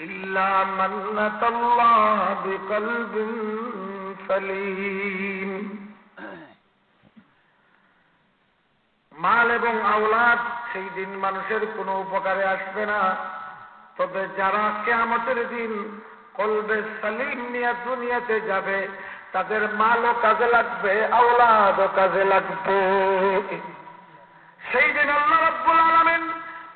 إلا من أتى الله بقلب سليم মাল এবং আওলাদ সেই দিন মানুষের কোনো উপকারে আসবে না তবে যারা কেয়ামতের দিন কলবে সালিম নিয়ে দুনিয়াতে যাবে তাদের মালও কাজে লাগবে আওলাদও কাজে লাগবে সেই দিন আল্লাহ রব্বুল আলমেন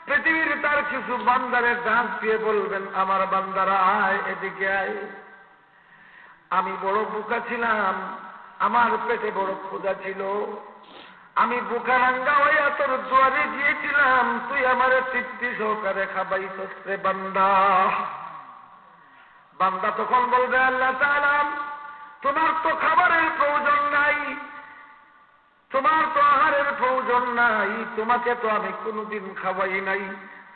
পৃথিবীর তার কিছু বান্দারে ডাক দিয়ে বলবেন, আমার বান্দারা, আয় এদিকে আয়। আমি বড় বুকা ছিলাম, আমার পেটে বড় ক্ষুদা ছিল। আমি বুকারাঙ্গা হইয়া তোর দুয়ারে গিয়েছিলাম, তুই আমার তৃপ্তি সহকারে খাবাই রে বান্দা। বান্দা তখন বলবে, আল্লাহ তোমার তো খাবারের প্রয়োজন নাই প্রয়োজন নাই, তোমাকে তো আমি কোনোদিন খাওয়াই নাই।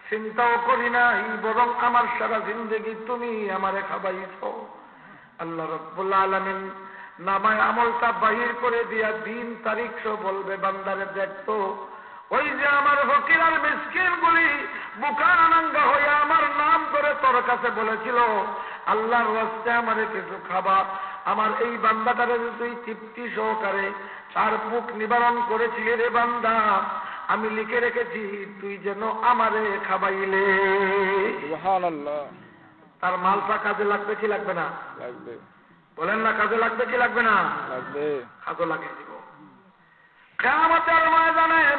চিন্তাও করি নাই, বরং আমার সারা জিন্দগি তুমি আমারে খাবাইছ আল্লাহ রব্বুল্লা আলমিন নামায় আমলটা বাহির করে দিয়া দিন তারিখ বলবে, বান্দারে দেখতো ওই যে আমার হকির আর মিসকিন গুলি বুকানাঙ্গা হয়ে আমার নাম করে তোর কাছে বলেছিল, আল্লাহর রাস্তে আমারে কিছু খাবা আমার এই বান্দাটারে তুই তৃপ্তি সহকারে তার মুখ নিবারণ করেছিলি রে বান্দা আমি লিখে রেখেছি তুই যেন আমারে খাবাইলে। তার মালটা কাজে লাগবে কি লাগবে না? লাগবে। বলেন না কাজে লাগবে কি লাগবে না? লাগবে। কাজে লাগিয়ে দিব। কেমতের ময়দানে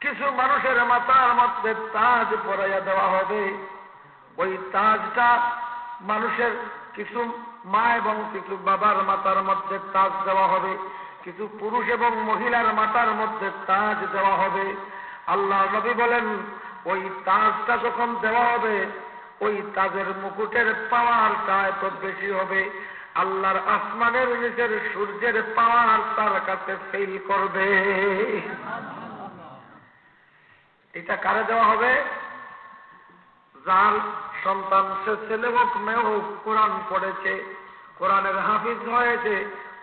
কিছু মানুষের মাথার মধ্যে তাজ পরাইয়া দেওয়া হবে। ওই তাজটা মানুষের কিছু মা এবং কিছু বাবার মাতার মধ্যে তাজ দেওয়া হবে, কিছু পুরুষ এবং মহিলার মাতার মধ্যে তাজ দেওয়া হবে। আল্লাহ নবী বলেন, ওই তাজটা যখন দেওয়া হবে, ওই তাজের মুকুটের পাওয়ারটা এত বেশি হবে। আল্লাহর আসমানের নিচের সূর্যের পাওয়ার তার কাছে ফেল করবে। এটা কারে দেওয়া হবে? যার সন্তান সে ছেলে হোক মেয়ে হোক কোরআন পড়েছে কোরআনের হাফিজ হয়েছে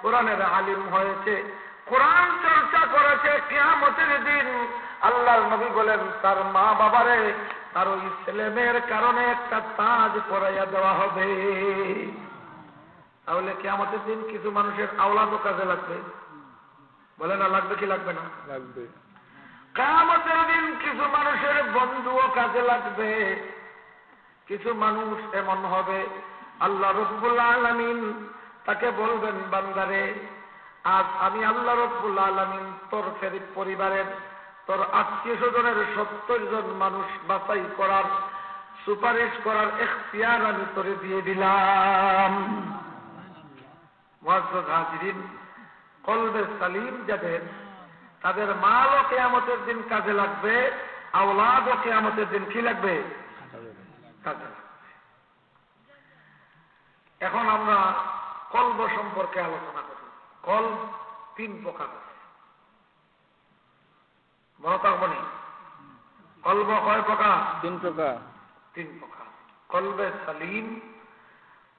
কোরআনের আলিম হয়েছে কোরআন চর্চা করেছে কেয়ামতের দিন। আল্লাহর নবী বলেন তার মা বাবারে তার ওই ছেলে মেয়ের কারণে একটা তাজ পরাইয়া দেওয়া হবে। তাহলে কেয়ামতের দিন কিছু মানুষের আওলাদও কাজে লাগবে। বলে না লাগবে কি লাগবে না? লাগবে। কামতের দিন কিছু মানুষের বন্ধুও কাজে লাগবে। কিছু মানুষ এমন হবে, আল্লাহ রব্বুল্লা আলমিন তাকে বলবেন, বান্দারে, আজ আমি আল্লাহ রব্বুল্লা আলমিন তোর ফেরি পরিবারের, তোর আত্মীয় স্বজনের সত্তর জন মানুষ বাছাই করার, সুপারিশ করার এখতিয়ার আমি তোরে দিয়ে দিলাম। হাজিরিন, কলবে সালিম যাদের তাদের মালও কেয়ামতের দিন কাজে লাগবে, আওলাদও কেয়ামতের দিন কি লাগবে কাজে লাগবে এখন আমরা কলব সম্পর্কে আলোচনা করি। কল তিন প্রকার মনে কলব কয় প্রকার? তিন প্রকার। তিন প্রকার। কলবে সালিম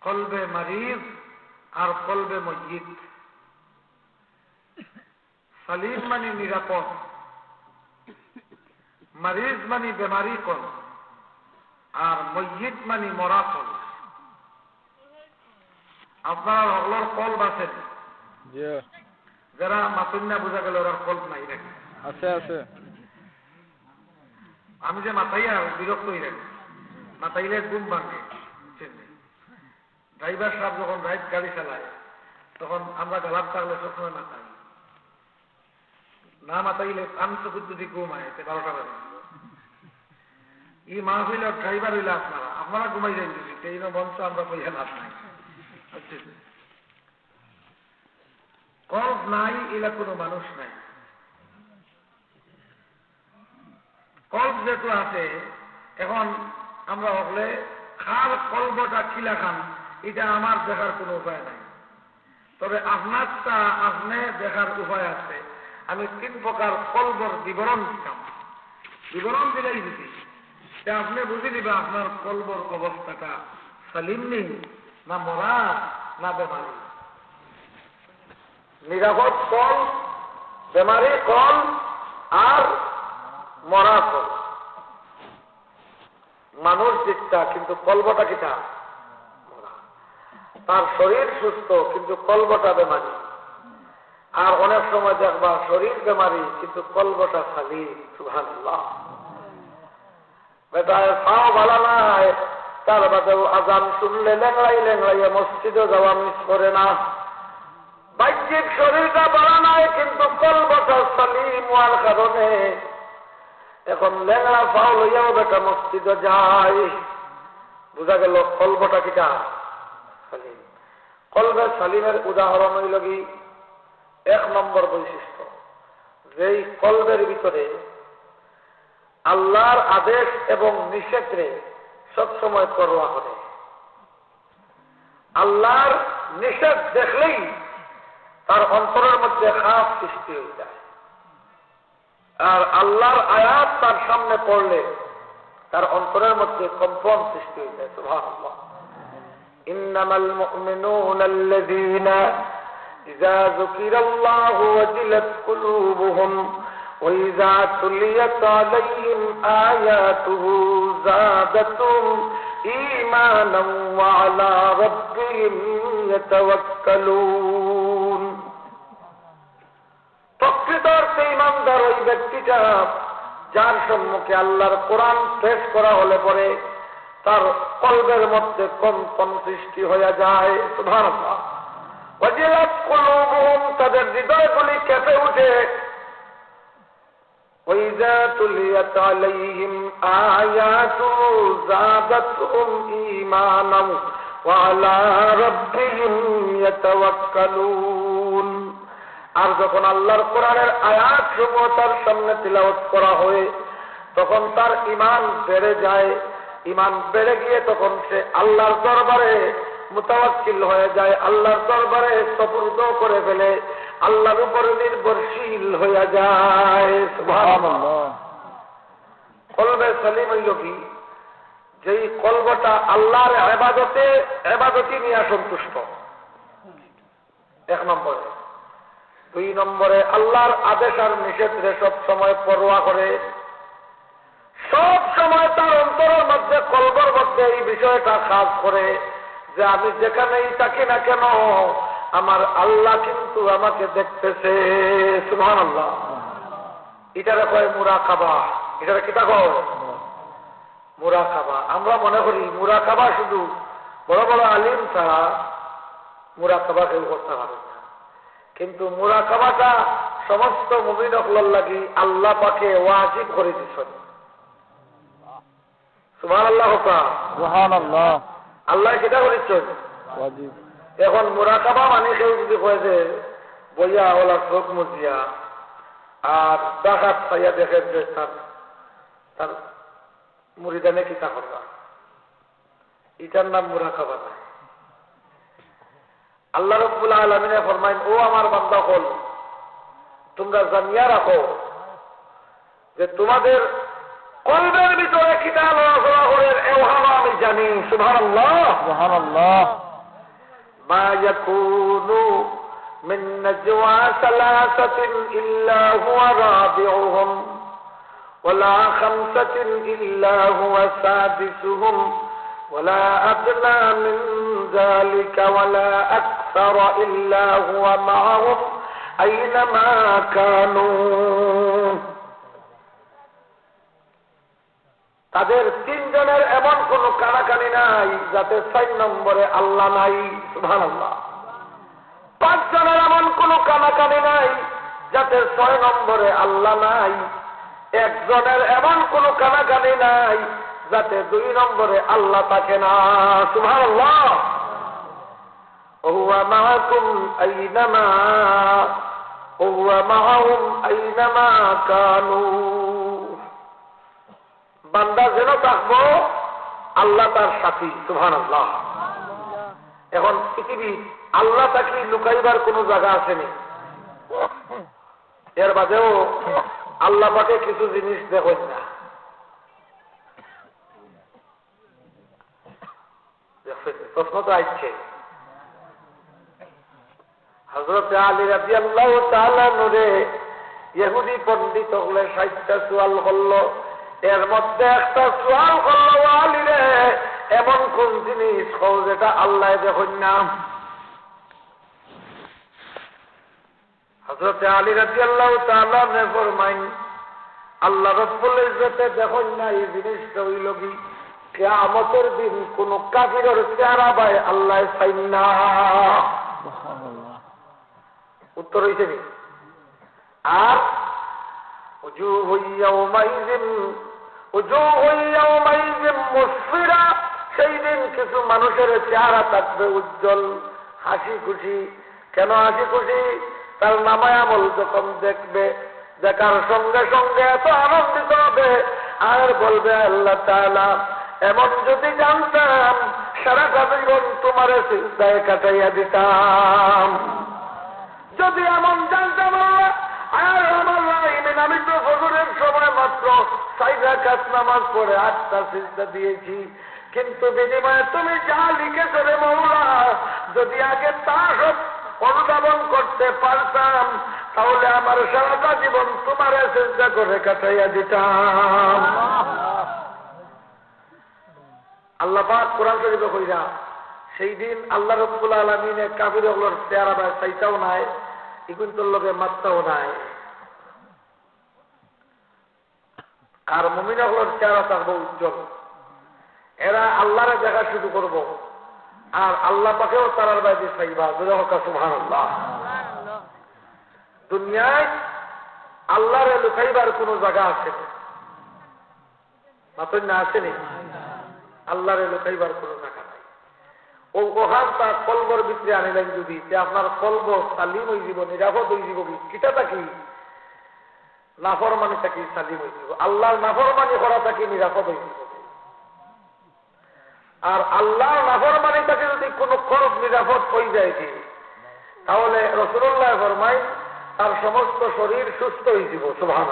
কলবে মারিজ আর কলবে মসজিদ সালিম মানে নিরাপদ মারিজ মানে বেমারি কল আর মসজিদ মানে মরা কল। আপনারা হগলর কল বাসেন জি। যারা মাতুন্যা বোঝা গেল ওরা কল নাই রাখে আছে আছে। আমি যে মাথাইয়া বিরক্ত হয়ে রাখি মাথাইলে ঘুম ভাঙে ড্রাইভার সাহেব যখন রাইড গাড়ি চালায় তখন আমরা গালাপ থাকলে সবসময় মাথাই না মাতাইলে আমি চকুর যদি ঘুম আয় বারোটা বাজে। ই মা হইলে ড্রাইভার হইলে আপনারা আপনারা ঘুমাই যাই এই মঞ্চ আমরা পয়সা লাভ নাই। কল্প নাই, এলা কোনো মানুষ নাই। কল্প যেহেতু আছে, এখন আমরা হলে খার কল্পটা কিলা খান, এটা আমার দেখার কোনো উপায় নাই। তবে আপনারটা আপনি দেখার উপায় আছে। আমি তিন প্রকার কল্পর বিবরণ দিতাম। বিবরণ দিলেই দিতি আপনি বুঝে নিবে আপনার কল্পর অবস্থাটা সালিম নেই। না মরা না বেমারি নিরাপদ কল বেমারি কল আর মরা কল। মানুষ দিকটা কিন্তু কলবটা কিটা। তার শরীর সুস্থ, কিন্তু কলবটা বেমারি আর অনেক সময় দেখবা, শরীর বেমারি কিন্তু কলবটা খালি সুভান্লাহ বেটায় পাও ভালো তার বাদেও আজান শুনলে লেংড়াই লেংড়াইয়ে মসজিদে যাওয়া মিস করে না। বাহ্যিক শরীরটা বাড়া নাই, কিন্তু কলবটা সালিম হওয়ার কারণে। এখন লেংড়া পাও লইয়াও বেটা মসজিদে যায়। বোঝা গেল কলবটা কিটা? সালিম। কলবে সালিমের উদাহরণ হইল কি? এক নম্বর বৈশিষ্ট্য। যেই কলবের ভিতরে আল্লাহর আদেশ এবং নিষেধে সবসময় করোয়া করে আল্লাহর নিষেধ দেখলেই তার অন্তরের মধ্যে খাপ সৃষ্টি হয়ে যায় আর আল্লাহর আয়াত তার সামনে পড়লে তার অন্তরের মধ্যে কম্পন সৃষ্টি হয়ে যায় সুবহানাল্লাহ إنما المؤمنون الذين إذا ذكر الله وجلت قلوبهم وإذا تليت عليهم آياته زادتهم إيمانا وعلى ربهم يتوكلون প্রকৃত অর্থে ইমানদার ওই ব্যক্তিটা যার সম্মুখে আল্লাহর কোরআন পেশ করা হলে পরে তার কল্পের মধ্যে কোন কোন সৃষ্টি হয়ে যায় সুবহানাল্লাহ ওয়াজিলাত কুলুবুহুম তাদের হৃদয়গুলি কেঁপে উঠে وإذا تليت عليهم آياته زادتهم إيمانا وعلى ربهم يتوكلون আর যখন আল্লাহর কোরআনের আয়াত সমূহ তার সামনে তিলাওয়াত করা হয় তখন তার ইমান বেড়ে যায় ইমান বেড়ে গিয়ে তখন সে আল্লাহর দরবারে মোতাবাক্কিল হয়ে যায় আল্লাহর দরবারে সপুর্দ করে ফেলে আল্লাহর উপরে নির্ভরশীল হয়ে যায়। কলবে সালিম হইল কি যেই কলবটা আল্লাহর এবাদতে এবাদতি নিয়ে সন্তুষ্ট। এক নম্বরে। দুই নম্বরে, আল্লাহর আদেশ আর নিষেধে সব সময় পরোয়া করে। সব সময় তার অন্তরের মধ্যে কলবর মধ্যে এই বিষয়টা কাজ করে যে আমি যেখানেই থাকি না কেন আমার আল্লাহ কিন্তু আমাকে দেখতেছে সুহান আল্লাহ এটারে কয় মুরা খাবা এটারে কিতা কয় মুরা খাবা আমরা মনে করি মুরা খাবা শুধু বড় বড় আলিম ছাড়া মুরা খাবা কেউ করতে পারে না। কিন্তু মুরা খাবাটা সমস্ত মুমিন অকলার লাগি আল্লাহ পাকে ওয়াজিব করে দিচ্ছেন সুমান আল্লাহ হোকা আল্লাহ কেটা করেছেন ওয়াজিব। এখন মোরাকাবা মানে কেউ যদি কয়ে যে, বইয়া ওলা চোখ মুজিয়া আর ডাকাত পাইয়া দেখে যে তার তার মুড়িদানে কিতা করবা এটার নাম মুরাকাবা না আল্লাহ রব্বুল আলমিনে ফরমাইন, ও আমার বান্দা হল, তোমরা জানিয়া রাখো যে তোমাদের কলবের ভিতরে কিতা লড়াচড়া করে এওহানো আমি জানি। সুভান আল্লাহ সুবহানাল্লাহ। ما يكون من نجوى ثلاثة إلا هو رابعهم ولا خمسة إلا هو سادسهم ولا أدنى من ذلك ولا أكثر إلا هو معهم أينما كانوا. তাদের তিনজনের এমন কোন কানাকানি নাই যাতে ছয় নম্বরে আল্লাহ নাই সুভান পাঁচজনের এমন কোন কানাকানি নাই যাতে ছয় নম্বরে আল্লাহ নাই একজনের এমন কোন কানাকানি নাই যাতে দুই নম্বরে আল্লাহ থাকে না সুভান وهو معكم أينما وهو معهم أينما كانوا বান্দা যেন থাকব আল্লাহ তার সাথী সুহান আল্লাহ এখন পৃথিবী, আল্লাহ তাকে লুকাইবার কোন জায়গা আসেনি। এর বাদেও আল্লাহ পাকে কিছু জিনিস দেখেন না। প্রশ্ন তো আসছে হজরত আলী রাজি আল্লাহ তালা নুরে ইহুদি পণ্ডিত হলে ষাটটা চুয়াল করল এর মধ্যে একটা সোয়াল করল আলিরে এমন কোন জিনিস হোক যেটা আল্লাহ দেখুন না হজরতে আলী রাজি আল্লাহ তালে ফরমাইন আল্লাহ রব্বুল ইজতে দেখুন না এই জিনিসটা হইল কি কেয়ামতের দিন কোন কাফিরের চেহারা ভাই আল্লাহ চাইন। না উত্তর হইছে আর উজু হইয়া মুসফিরা, সেই দিন কিছু মানুষের চেহারা থাকবে উজ্জ্বল হাসি খুশি কেন হাসি খুশি তার নামায়ামল যখন দেখবে, দেখার সঙ্গে সঙ্গে এত আনন্দিত হবে। আর বলবে আল্লাহ তালা এমন যদি জানতাম, সারা জীবন তোমার চিন্তায় কাটাইয়া দিতাম। যদি এমন জানতাম, আর আমার আমি তো ফজরের সময় মাত্র সাইদা কাজ নামাজ পড়ে আটটা চিন্তা দিয়েছি। কিন্তু বিনিময়ে তুমি যা লিখেছো রে মৌলা যদি আগে তা সব অনুধাবন করতে পারতাম, তাহলে আমার সারাটা জীবন তোমার চিন্তা করে কাটাইয়া দিতাম। আল্লাহ পাক কোরআন শরীফে কইরা, সেই দিন আল্লাহ রব্বুল আলমিনে কাবির চেহারা চাইতাও নাই ইকুন্তর লোকে মাত্রাও নাই। আর মমিন হলোর চেহারা থাকব উজ্জ্বল। এরা আল্লাহরে দেখা শুরু করব। আর আল্লাহ পাকেও তারার বাইরে চাইবা। দুরা হকা সুহান দুনিয়ায় লুকাইবার কোন জায়গা আছে? মাতন না? আসেনি আল্লাহরে লুকাইবার কোন জায়গা নাই। ও ওখান তার কলবর ভিতরে আনিলেন যদি, যে আপনার কলব তালিম হয়ে যাব নিরাপদ হয়ে যাব কিটা থাকি নাফরমানি থাকি সালিম হয়ে আল্লাহর নাফরমানি করা থাকি নিরাপদ হয়ে আর আল্লাহর নাফরমানি থাকি যদি কোনো খরচ নিরাপদ হয়ে যায় তাহলে রসুল্লাহ ফরমাই তার সমস্ত শরীর সুস্থ হয়ে যাব সুভান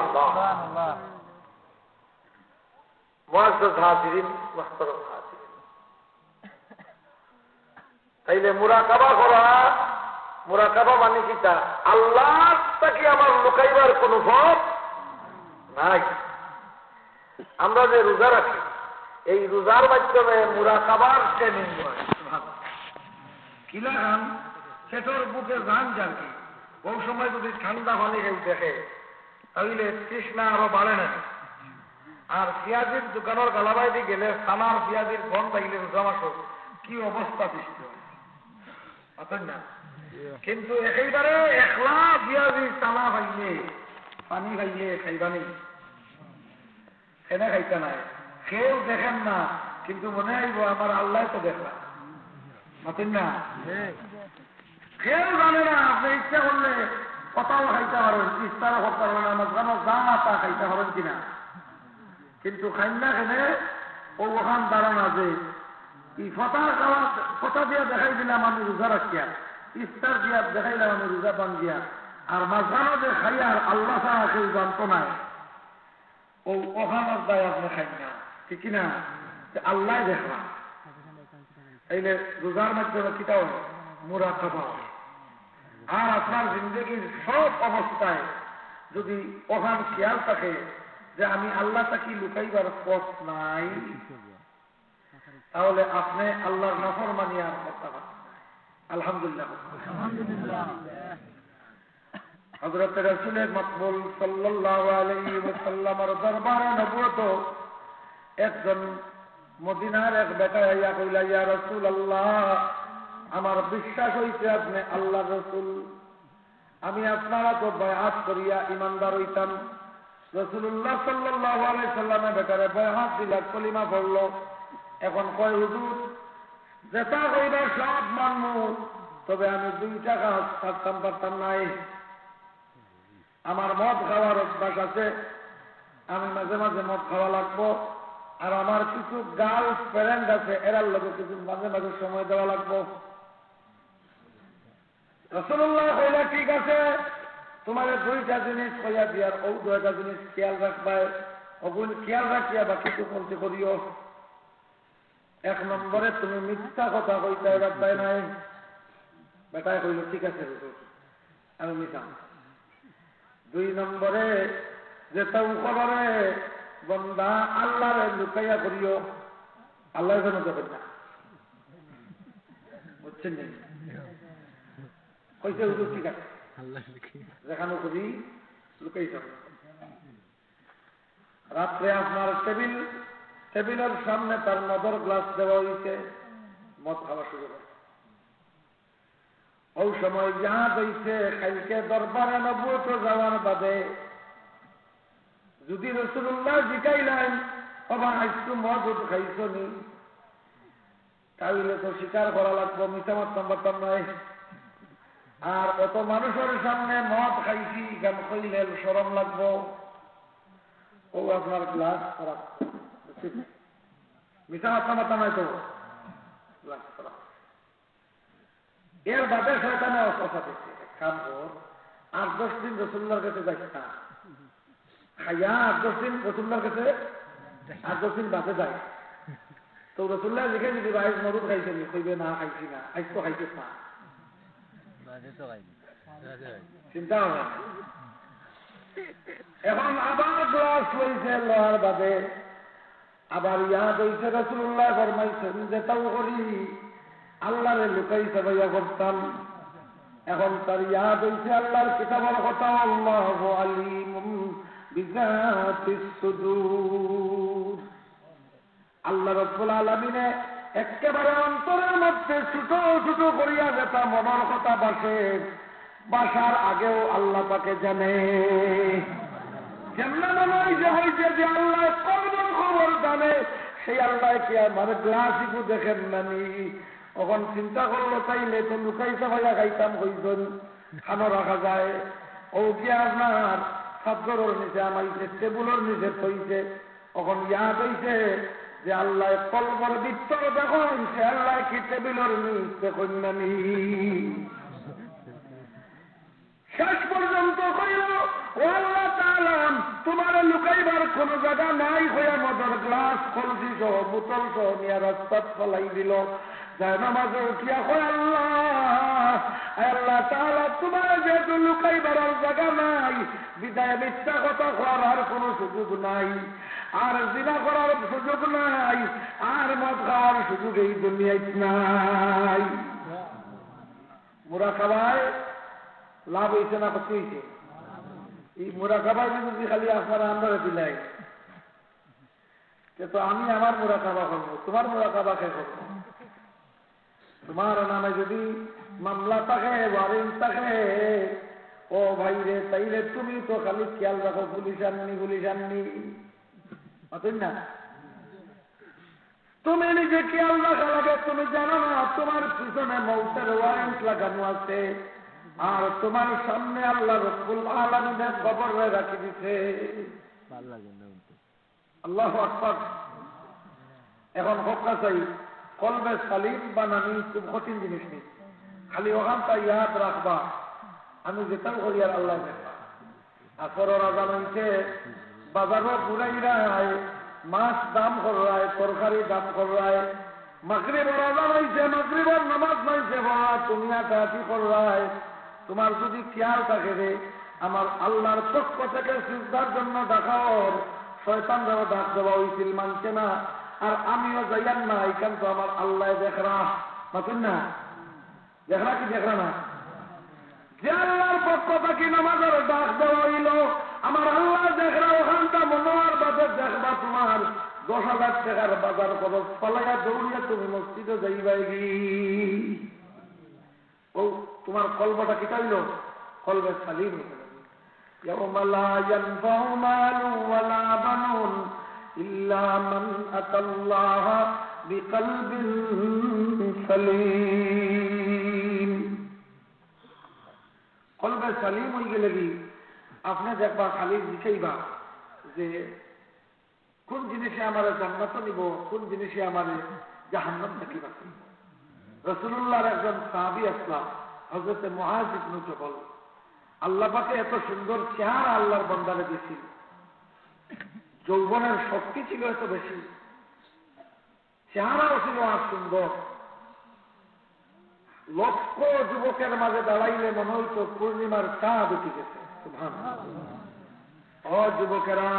তাইলে মুরাকাবা করা, মুরাকাবা মানে কিটা আল্লাহ তাকে আমার লুকাইবার কোন ভব নাই। আমরা যে রোজা রাখি এই রোজার মাধ্যমে মুরাকাবার ট্রেনিং কিলা গান সেটোর বুকে গান জানকি ওই সময় যদি ঠান্ডা পানি কেউ দেখে তাহলে তৃষ্ণা আরও বাড়ে না। আর পেঁয়াজের দোকানের গালাবাইতে গেলে সানার পেঁয়াজের গন পাইলে রোজা মাস কি অবস্থা সৃষ্টি হয়। না। কিন্তু একেবারে একলা পেঁয়াজি চানা খাইলে পানি খাইলে খাইবানি সেনে খাইতে নাই। কেউ দেখেন না, কিন্তু মনে আইব আমার আল্লাহ তো দেখলাম মাতেন না? কেউ জানে না, আপনি ইচ্ছা করলে কথাও খাইতে পারেন ইচ্ছাও করতে পারেন আমার জানো যা তা খাইতে পারেন কিনা কিন্তু খাইনা খেলে ও ওখান দাঁড়ানা যে ই ফটা খাওয়া ফটা দিয়া দেখাই দিলাম আমি রোজা রাখিয়া ইস্তার দিয়া দেখাইলাম আমি রোজা পান দিয়া। আর মাঝখানো যে খাই আর আল্লাহ ছাড়া কেউ জানতো নাই। ও ওখানের দায় আপনি খাই না। ঠিক না আল্লাহ দেখলাম এইলে রোজার মাধ্যমে কিটাও মুরা খাবা আর আপনার জিন্দগির সব অবস্থায় যদি ওখান খেয়াল থাকে যে আমি আল্লাহ তাকে লুকাইবার পথ নাই, তাহলে আপনি আল্লাহর নফর মানি আর করতে পারেন আলহামদুলিল্লাহ। হজরত রসুলের মকবুল সাল্লাল্লাহু আলাইহি ওয়াসাল্লামের দরবারে নবুয়ত। একজন মদিনার এক বেটা ইয়া কইলা, ইয়া রাসূলুল্লাহ, আমার বিশ্বাস হইছে আপনি আল্লাহ রসুল। আমি আপনারা তো বয়াত করিয়া ইমানদার হইতাম। রসুল্লাহ সাল্লাহ আলাই সাল্লামে বেটারে বয়াত দিলা, কলিমা পড়ল। এখন কয়, হুজুর, যেটা কইবার সব মানব তবে আমি দুই টাকা থাকতাম পারতাম নাই। আমার মদ খাওয়ার অভ্যাস আছে। আমি মাঝে মাঝে মদ খাওয়া লাগবো। আর আমার কিছু গার্ল ফ্রেন্ড আছে, এরার লোকে কিছু মাঝে মাঝে সময় দেওয়া লাগবো। রসুল্লাহ কইলা, ঠিক আছে, তোমার দুইটা জিনিস কইয়া দিয়ার ও দুইটা জিনিস খেয়াল রাখবাই ওগুন খেয়াল রাখিয়া বাকি তো করতে করিও। এক নম্বরে তুমি মিথ্যা কথা কইতে রাখবাই নাই। বেটায় কইল, ঠিক আছে, আমি মিশাম দুই নম্বরে যে তাও খবরে বন্দা আল্লাহরে লুকাইয়া করিও আল্লাহ যেন দেখেন না বুঝছেন কইছে হুজুর ঠিক আছে। দেখানো করি লুকাই যাবে রাত্রে আপনার টেবিল টেবিলের সামনে তার মদর গ্লাস দেওয়া হয়েছে মদ খাওয়া শুরু করে ওই সময় যা হইছে খাইকে দরবারে নবুত যাওয়ার বাদে যদি রসুল্লাহ জিকাইলেন বাবা আইসু মদ খাইছ নি? তাহলে তো স্বীকার করা লাগবো মারতাম পারতাম নয় আর অত মানুষের সামনে মদ খাইছি গান কইলে সরম লাগবো। ও আপনার গ্লাস খারাপ। মাথা মাথা নাই তো? গ্লাস খারাপ। এর বাদে শয়তানে কথা দিচ্ছে কাম কর আট দশ দিন রসুল্লার কাছে যাইস না খাইয়া আট দশ দিন রসুল্লার কাছে আট দশ দিন বাদে যায়। তো রসুল্লাহ লিখে যদি রাইস মরুদ খাইছে নি। কইবে না খাইছি না আইস তো খাইছিস না চিন্তা হবে। এখন আবার গ্লাস হয়েছে লোহার বাদে। আবার ইয়াদ হয়েছে রসুল্লাহ ফরমাইছেন যে তাও করি। আল্লাহরে লুকাইতে ভাইয়া করতাম এখন তার ইয়াদ হয়েছে আল্লাহর কিতাবের কথা। আল্লাহ আলিম আল্লাহ রব্বুল আলমিনে একেবারে অন্তরের মধ্যে ছোট ছোট করিয়া যেটা মনের কথা বাসে, বাসার আগেও আল্লাহ তাকে জানে। যেমন মনে হয় যে হয়েছে যে আল্লাহ কর্মর খবর জানে, সেই আল্লাহ কি আমার গ্লাসিকু দেখেন নানি? তখন চিন্তা করল, তাইলে তো লুকাইতে ভাইয়া খাইতাম হইজন খানো রাখা যায়। ও কি আপনার? সাদ্দরের নিচে আমাইছে, টেবুলের নিচে থইছে। তখন ইয়াদ হইছে যে আল্লাহ কলবর বিত্তর দেখুন সে আল্লাহ কি টেবিলের নিচ নানি শেষ পর্যন্ত কইল, ও আল্লাহ তাআলাম তোমার লুকাইবার কোন জায়গা নাই হইয়া মদর গ্লাস কলসি সহ বোতল সহ নিয়ে রাস্তাত ফলাই দিল। নামাজে উঠিয়া কয় আল্লাহ আল্লাহ তাআলা, তোমার যেহেতু লুকাইবার আর জায়গা নাই, বিদায় মিথ্যা কথা করার আর কোনো সুযোগ নাই। আর জিনা করার সুযোগ নাই, আর মদ খাওয়ার সুযোগ এই দুনিয়ায় নাই। মোরা খাওয়ায় লাভ হয়েছে না ক্ষতি হয়েছে এই মোরাকাবা যদি খালি আপনারা আমরা দিলাই। তো আমি আমার মোরাকাবা করব, তোমার মোরাকাবা কে করব? তোমার নামে যদি মামলা থাকে, ওয়ারেন্ট থাকে, ও ভাই রে, তাইলে তুমি তো খালি খেয়াল রাখো পুলিশ আননি পুলিশ আননি না? তুমি নিজে খেয়াল রাখা লাগে, তুমি জানো না, তোমার পিছনে মৌতের ওয়ারেন্ট লাগানো আছে। আর তোমার সামনে আল্লাহ রব্বুল আলমিনের খবর রাখি দিছে। আল্লাহ আকবর। এখন হকা চাই কলবে সালিম বানানি খুব কঠিন জিনিস নেই। খালি ওখানটা ইয়াদ রাখবা। আমি যেতাম করি আর আল্লাহ আসর রাজা হইছে বাজারও ঘুরাই রায় মাছ দাম করায় তরকারি দাম করায় মাকরিব রাজা হইছে মাকরিবর নামাজ নাইছে বা তুমি আটাটি করায় তোমার যদি খেয়াল থাকে রে আমার আল্লাহর পক্ষ থেকে সিদ্ধার জন্য ডাকাও শয়তান যারা ডাক দেওয়া হয়েছিল মানছে না। আর আমিও যাইয়ান না এখান তো আমার আল্লাহ দেখরা। মাতুন না? দেখরা কি দেখরা না? যে আল্লাহর পক্ষ থেকে নামাজের ডাক দেওয়া হইল, আমার আল্লাহ দেখরা, ওখানটা মনোয়ার বাজার দেখবা তোমার। দশ হাজার টাকার বাজার খরচ পালাইয়া দৌড়িয়া তুমি মসজিদে যাইবাই। ও তোমার কলবটা কি চাইল কলবে সালিম يوم لا ينفع مال ولا بنون إلا من أتى الله بقلب سليم কলবে সালিম হয়ে গেলে কি আপনি দেখবা খালি জিখাইবা যে কোন জিনিসে আমার জান্নাত নিব কোন জিনিসে আমার জাহান্নাম থাকি বাকি রসুল্লাহর একজন সাহাবি আসলাম হজরতে মহাজ ইবনু জবল আল্লাহ পাকে এত সুন্দর চেহারা আল্লাহর বন্দারে দিয়েছিল যৌবনের শক্তি ছিল এত বেশি, চেহারাও ছিল আর সুন্দর। লক্ষ যুবকের মাঝে দাঁড়াইলে মনে হইত পূর্ণিমার চাঁদ উঠে গেছে। ও যুবকেরা,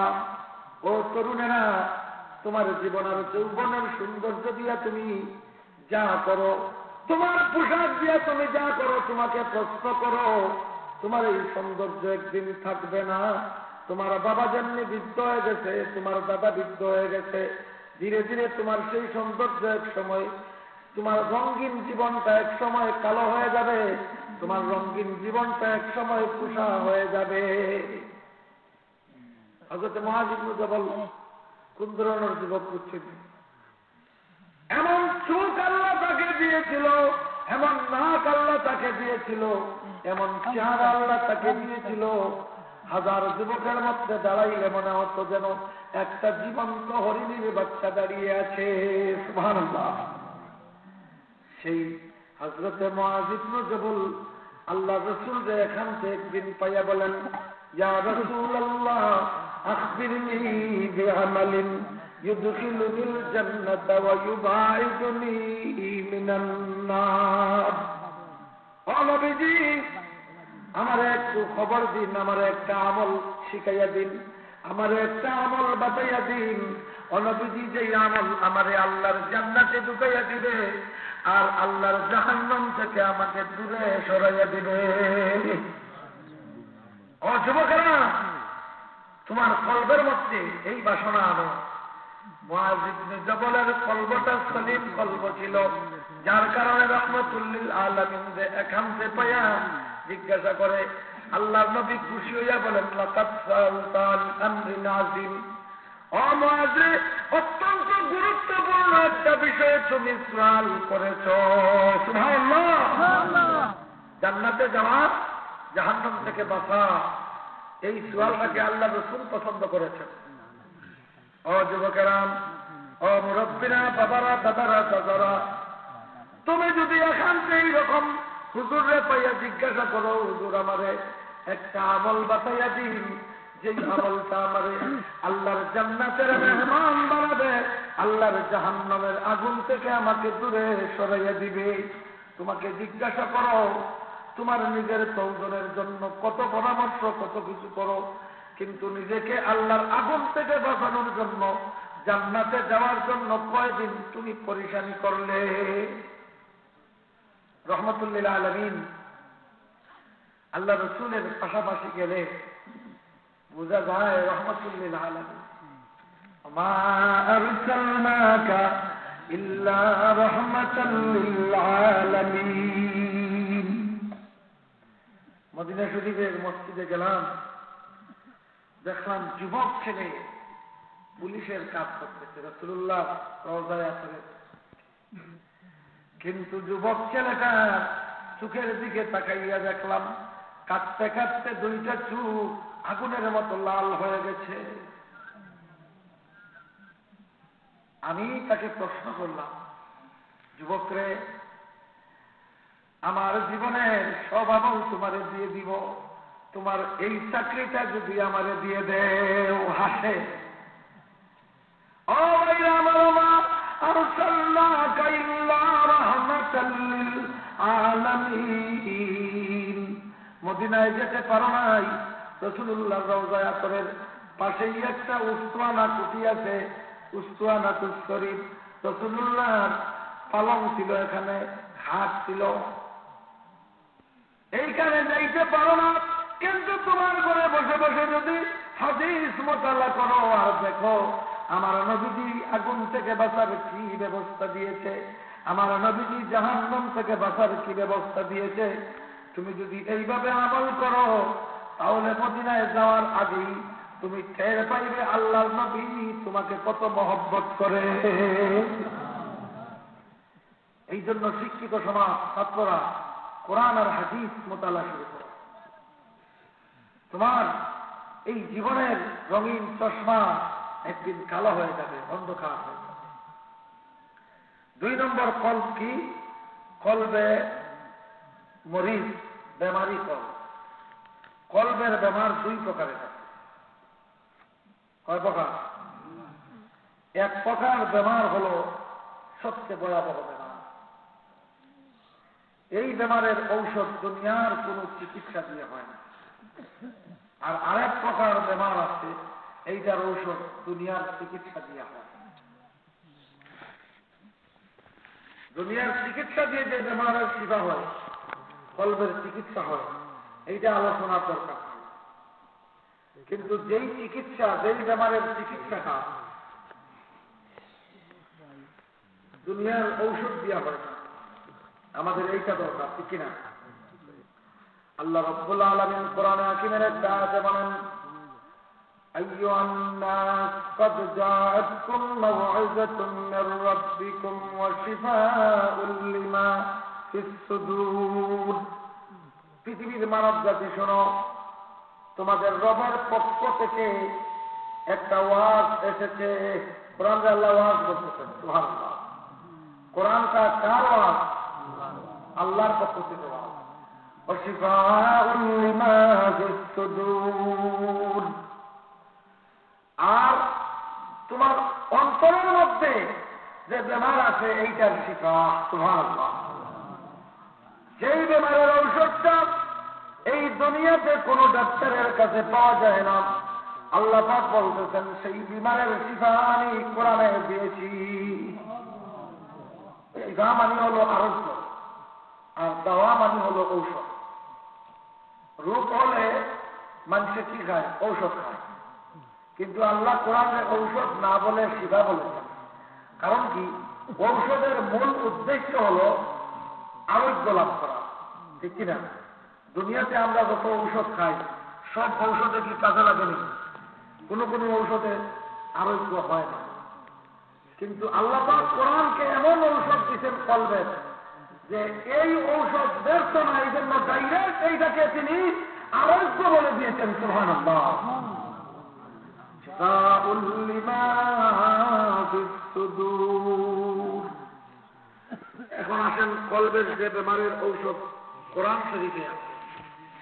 ও তরুণেরা, তোমার জীবন আর যৌবনের সৌন্দর্য দিয়া তুমি যা করো তোমার পোশাক দিয়া তুমি যা করো, তোমাকে প্রশ্ন করো, তোমার এই সৌন্দর্য একদিন থাকবে না। তোমার বাবা যেমনি বৃদ্ধ হয়ে গেছে, তোমার দাদা বৃদ্ধ হয়ে গেছে, ধীরে ধীরে তোমার সেই সৌন্দর্য এক সময়, তোমার রঙিন জীবনটা এক সময় কালো হয়ে যাবে, তোমার রঙিন জীবনটা এক সময় কুষা হয়ে যাবে। হজরত মহাজিবু জবল কোন ধরনের যুবক করছেন এমন চোখ আল্লাহ দিয়েছিল, এমন নাক আল্লাহ তাকে দিয়েছিল, এমন চেহারা আল্লাহ তাকে দিয়েছিল। হাজার যুবকের মধ্যে দাঁড়াইলে মনে হতো যেন একটা জীবন্ত হরিণীর বাচ্চা দাঁড়িয়ে আছে। সেই হজরতে মহাজিবনু জবুল আল্লাহ রসুল যে এখান থেকে একদিন পাইয়া বলেন, ইয়া রসুল আল্লাহ আখবিরনি يدخلني الجنة ويباعدني من النار নবীজি আমার একটু খবর দিন আমার একটা আমল শিখাইয়া দিন আমার একটা আমল বাতাইয়া দিন অনবীজি যে আমল আমারে আল্লাহর জান্নাতে ঢুকাইয়া দিবে আর আল্লাহর জাহান্নাম থেকে আমাকে দূরে সরাইয়া দিবে ও যুবকেরা তোমার কলবের মধ্যে এই বাসনা আনো মহাজিবনে জবলের কলবটা সলিম কলব ছিল। যার কারণে রহমতুল্লিল আলমিন যে একান্তে পায়া জিজ্ঞাসা করে আল্লাহ নবী খুশি হইয়া বলেন অত্যন্ত গুরুত্বপূর্ণ একটা বিষয়ে তুমি স্নান করেছ। জান্নাতে যাওয়া জাহান্নাম থেকে বাঁচা এই সোয়ালটাকে আল্লাহ রসুল পছন্দ করেছেন। তুমি যদি এখান থেকে এইরকম হুজুরে পাইয়া জিজ্ঞাসা করো, হুজুর আমারে একটা আমল বাতাইয়া দিন। যে আমলটা আমারে আল্লাহর জান্নাতের মেহমান বানাবে, আল্লাহর জাহান্নামের আগুন থেকে আমাকে দূরে সরাইয়া দিবে। তোমাকে জিজ্ঞাসা করো, তোমার নিজের তৌজনের জন্য কত পরামর্শ, কত কিছু করো। কিন্তু নিজেকে আল্লাহর আগুন থেকে বাঁচানোর জন্য, জান্নাতে যাওয়ার জন্য কয়দিন তুমি পরিশানি করলে? রহমতুল্লিল আলমিন আল্লাহ রসুলের পাশাপাশি গেলে বোঝা যায় রহমতুল্লিল আলমিন। মদিনা শরীফের মসজিদে গেলাম। দেখলাম যুবক ছেলে পুলিশের কাজ করতেছে রসুল্লাহ রওজায় আসরে কিন্তু যুবক ছেলেটা চোখের দিকে তাকাইয়া দেখলাম, কাঁদতে কাঁদতে দুইটা চুপ আগুনের মতো লাল হয়ে গেছে। আমি তাকে প্রশ্ন করলাম যুবকরে আমার জীবনের সব আমল তোমারে দিয়ে দিব। তোমার এই চাকরিটা যদি আমারে দিয়ে দেও, হাসে। মদিনায় যেতে পারো নাই রসুল্লাহ রওজায়াতরের পাশেই একটা উস্তানা কুটি আছে উস্তানা তু শরীর রসুল্লাহ পালং ছিল এখানে হাট ছিল। এইখানে যাইতে পারো না। কিন্তু তোমার ঘরে বসে বসে যদি হাদিস মোতালা করো আর দেখো, আমার নবীজি আগুন থেকে বাঁচার কি ব্যবস্থা দিয়েছে? আমার নবীজি জাহান্নাম থেকে বাঁচার কি ব্যবস্থা দিয়েছে? তুমি যদি এইভাবে আমল করো, তাহলে মদিনায় যাওয়ার আগেই তুমি টের পাইবে আল্লাহর নবী তোমাকে কত মহব্বত করে। এই জন্য শিক্ষিত সমাজ, ছাত্ররা, কোরআন আর হাদিস মোতালা শুরু তোমার এই জীবনের রঙিন চশমা একদিন কালো হয়ে যাবে, অন্ধকার হয়ে যাবে। দুই নম্বর কল্প কি? কলবে মরিজ বেমারি কল। কলবের বেমার দুই প্রকারের আছে। কয় প্রকার? এক প্রকার বেমার হল সবচেয়ে ভয়াবহ বেমার। এই বেমারের ঔষধ দুনিয়ার কোন চিকিৎসা দিয়ে হয় না। আর আরেক প্রকার বেমার আছে, এইটার ঔষধ দুনিয়ার চিকিৎসা দিয়ে হয়। দুনিয়ার চিকিৎসা দিয়ে যে বেমারের শিবা হয়, কলবের চিকিৎসা হয়, এইটা আলোচনা দরকার কিন্তু যেই চিকিৎসা, যেই বেমারের চিকিৎসাটা দুনিয়ার ঔষধ দিয়া হয় আমাদের এইটা দরকার, ঠিক কিনা? আল্লাহ রব্বুল আলমিন কোরআনে হাকিমের একটা আছে বলেন أيها الناس قد جاءتكم موعظة من ربكم وشفاء لما في الصدور পৃথিবীর মানব জাতি শোনো তোমাদের রবের পক্ষ থেকে একটা ওয়াজ এসেছে কোরআন আল্লাহ ওয়াজ বলতেছেন সুবহানাল্লাহ কোরআনটা কার ওয়াজ আল্লাহর পক্ষ থেকে ওয়াজ وشفاء لما في الصدور আর তোমার অন্তরের মধ্যে যে বেমার আছে এইটার শিফা তোমার সেই বেমারের ঔষধটা এই দুনিয়াতে কোনো ডাক্তারের কাছে পাওয়া যায় না আল্লাহ পাক বলতেছেন সেই বিমারের শিফা আমি কোরআনে দিয়েছি শিফা মানে হলো আরোগ্য আর দাওয়া মানে হলো ঔষধ রোগ হলে মানুষে কি খায়? ঔষধ খায়। কিন্তু আল্লাহ কোরআনে ঔষধ না বলে শিবা বলেছেন। কারণ কি? ঔষধের মূল উদ্দেশ্য হল আরোগ্য লাভ করা। ঠিক কিনা? দুনিয়াতে আমরা যত ঔষধ খাই, সব ঔষধে কি কাজে লাগে না কোনো কোনো ঔষধে আরোগ্য হয় না। কিন্তু আল্লাহ কোরআনকে এমন ঔষধ দিচ্ছেন কলবেন যে এই ঔষধ ব্যস্ত না, এই জন্য ডাইরেক্ট এইটাকে তিনি আরোগ্য বলে দিয়েছেন সোহান এখন আসেন কলবের যে বেমারের ঔষধ কোরআন শরীফে আছে,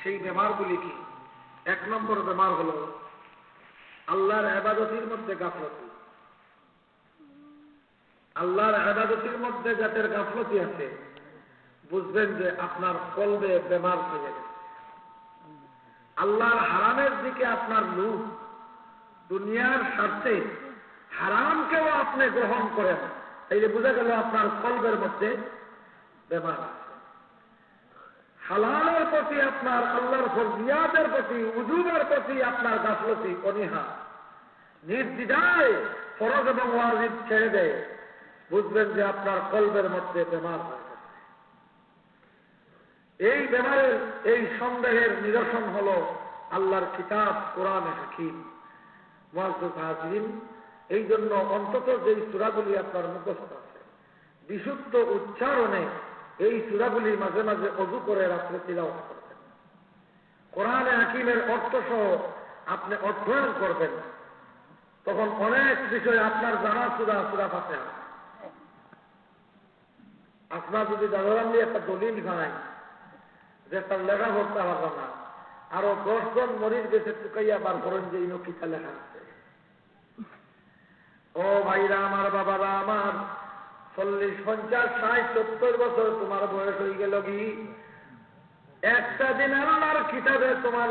সেই বেমারগুলি কি? এক নম্বর বেমার হল আল্লাহর আবাদতির মধ্যে গাফলতি। আল্লাহর আবাদতির মধ্যে যাদের গাফলতি আছে বুঝবেন যে আপনার কলবে বেমার হয়ে গেছে। আল্লাহর হারামের দিকে আপনার লুক দুনিয়ার স্বার্থে হারামকেও আপনি গ্রহণ করেন। এই যে বোঝা গেল আপনার কলবের মধ্যে বেমার হালালের প্রতি আপনার আল্লাহর ফরজিয়াদের প্রতি, উজুবের প্রতি আপনার গাফলতি, অনীহা। নির্দিদায় ফরজ এবং ওয়াজিব ছেড়ে দেয়। বুঝবেন যে আপনার কলবের মধ্যে বেমার হয়ে এই বেমারের এই সন্দেহের নিরসন হল আল্লাহর কিতাব, কোরআন হাকিম। এই জন্য অন্তত যেই চূড়াগুলি আপনার মুখস্থ আছে, বিশুদ্ধ উচ্চারণে এই চূড়াগুলি মাঝে মাঝে অজু করে রাত্রে তিলাওয়াত করবেন। কোরআন হাকিমের অর্থ সহ আপনি অধ্যয়ন করবেন। তখন অনেক বিষয় আপনার জানা সুরা সুরা পাতে আপনার যদি দাদারাম একটা দলিল খায় যে তার লেখা করতে পারব না আরও দশজন মরির দেশে টুকাইয়া বার করেন যে ইনো কিতা লেখা ও ভাইরা, আমার বাবারা, আমার চল্লিশ, পঞ্চাশ, ষাট, সত্তর বছর তোমার বয়স হয়ে গেল কি? একটা দিন আল্লাহর কিতাবে তোমার